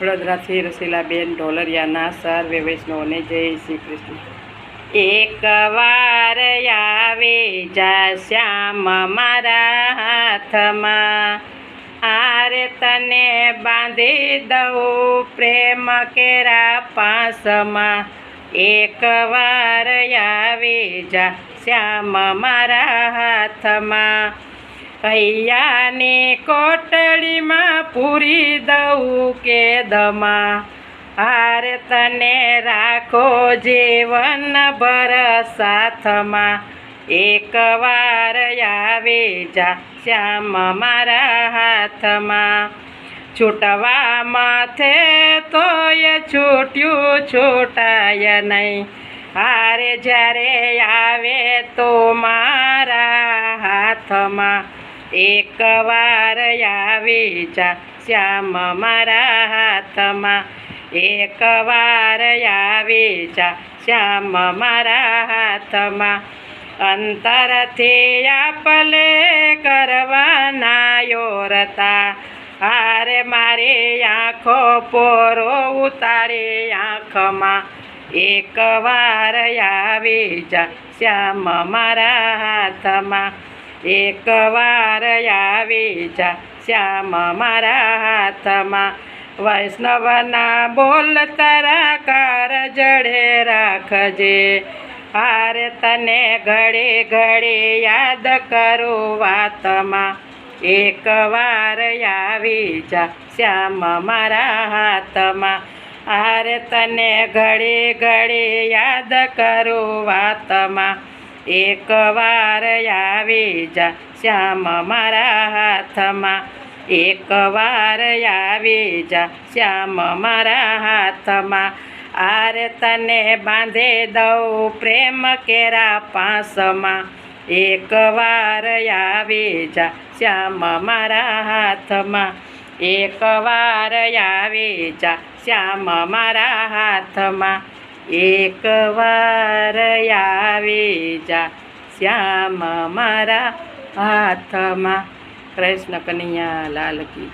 વડોદરાથી રસીલાબેન ઢોલરિયાના સર્વે વૈષ્ણવને જય શ્રી કૃષ્ણ. એક વાર આવે જા શ્યામ મારા હાથમાં. આરે તને બાંધી દઉં પ્રેમ કેરા પાસમાં. એક વાર આવે જા શ્યામ મારા હાથમાં. કૈયાની કોટડીમાં પૂરી દઉં કે દમા? હારે તને રાખો જીવન ભર સાથમાં. એક વાર આવી જા શ્યામ મારા હાથમાં. છૂટવા માથે તોય છૂટ્યું છૂટાય નહીં. હારે જ્યારે આવે તો મારા હાથમાં. એક વાર આવી જા શ્યામ મારા હાથમાં. એક વાર આવી જા શ્યામ મારા હાથમાં. અંતરથી આપલે કરવાના યોરતા હારે મારી આંખો પોરો ઉતારી આંખમાં. એક વાર આવી જા શ્યામ મારા હાથમાં. એક વાર આવી જા, શ્યામ મારા હાથમાં. વૈષ્ણવના બોલ તારા કાર જડે રાખજે. હારે તને ઘડી ઘડી યાદ કરું વાતમાં. એક વાર આવી જા, શ્યામ મારા હાથમાં. હારે તને ઘડી ઘડી યાદ કરું વાતમાં. એક વાર આવી જા શ્યામ મારા હાથમાં. એક વાર આવી જા શ્યામ મારા હાથમાં. આર તને બાંધે દઉં પ્રેમ કેરા પાસમાં. એક વાર આવી જા શ્યામ મારા હાથમાં. એક વાર આવી જા શ્યામ મારા હાથમાં. એક વાર આવી જા શ્યામ મારા હાથમાં. કૃષ્ણ કનૈયા લાલ કી